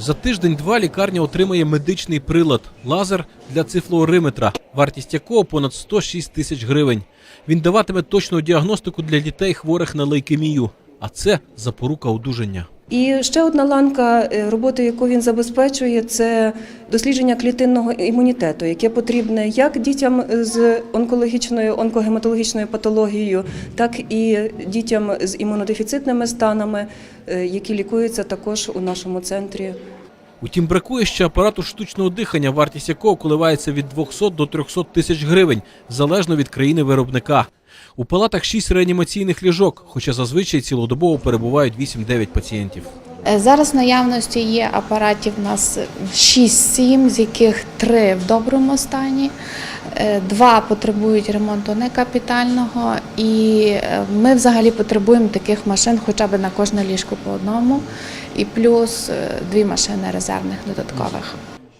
За тиждень-два лікарня отримає медичний прилад лазер для цифлоориметра, вартість якого понад 106 тисяч гривень. Він даватиме точну діагностику для дітей, хворих на лейкемію. А це запорука одужання. І ще одна ланка е, роботи, яку він забезпечує, це дослідження клітинного імунітету, яке потрібне як дітям з онкологічною онкогематологічною патологією, так і дітям з імунодефіцитними станами, е, які лікуються також у нашому центрі. Утім, бракує ще апарату штучного дихання, вартість якого коливається від 200 до 300 тисяч гривень, залежно від країни виробника. У палатах 6 реанімаційних ліжок, хоча зазвичай цілодобово перебувають 8-9 пацієнтів. Е, Зараз в наявності є апаратів у нас 6-7, з яких 3 в доброму стані, е, два потребують ремонту не капітального, і е, ми взагалі потребуємо таких машин хоча б на кожне ліжко по одному, і плюс е, дві машини резервних додаткових.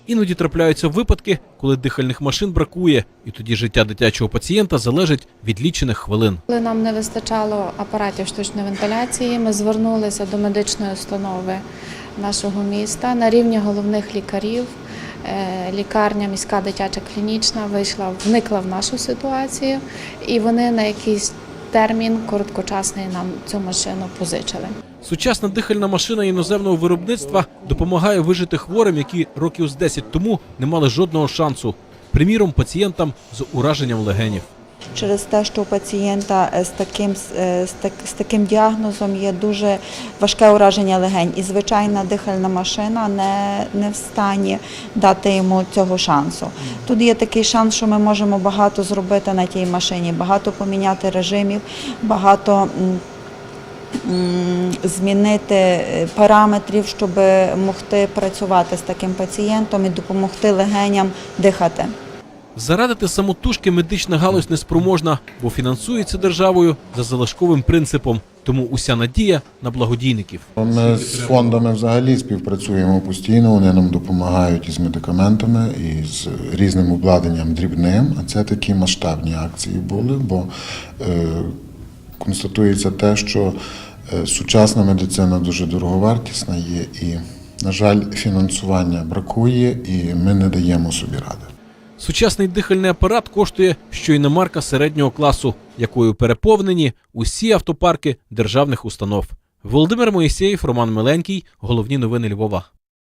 Іноді трапляються випадки, коли дихальних машин бракує, і тоді життя дитячого пацієнта залежить від лічених хвилин. Коли нам не вистачало апаратів штучної вентиляції, ми звернулися до медичної установи нашого міста на рівні головних лікарів. Е, Лікарня міська дитяча клінічна вийшла, вникла в нашу ситуацію, і вони на якийсь термін короткочасний нам цю машину позичили. Сучасна дихальна машина іноземного виробництва допомагає вижити хворим, які років з 10 тому не мали жодного шансу. Приміром, пацієнтам з ураженням легенів. через те, що у пацієнта е, з таким, е, з, так, з таким діагнозом є дуже важке ураження легень, і звичайна дихальна машина не, не в стані дати йому цього шансу. Тут є такий шанс, що ми можемо багато зробити на тій машині, багато поміняти режимів, багато. Змінити е, параметрів, щоб могти працювати з таким пацієнтом і допомогти легеням дихати. Зарадити самотужки медична галузь неспроможна, бо фінансується державою за залишковим принципом. Тому уся надія на благодійників. Ми з фондами взагалі співпрацюємо постійно. Вони нам допомагають із медикаментами, і з різним обладнанням дрібним. А це такі масштабні акції були, бо е, констатується те, що е, сучасна медицина дуже дороговартісна є, і, на жаль, фінансування бракує, і ми не даємо собі ради. Сучасний дихальний апарат коштує щойна марка середнього класу, якою переповнені усі автопарки державних установ. Володимир Моїсеєв, Роман Миленький. Головні новини Львова.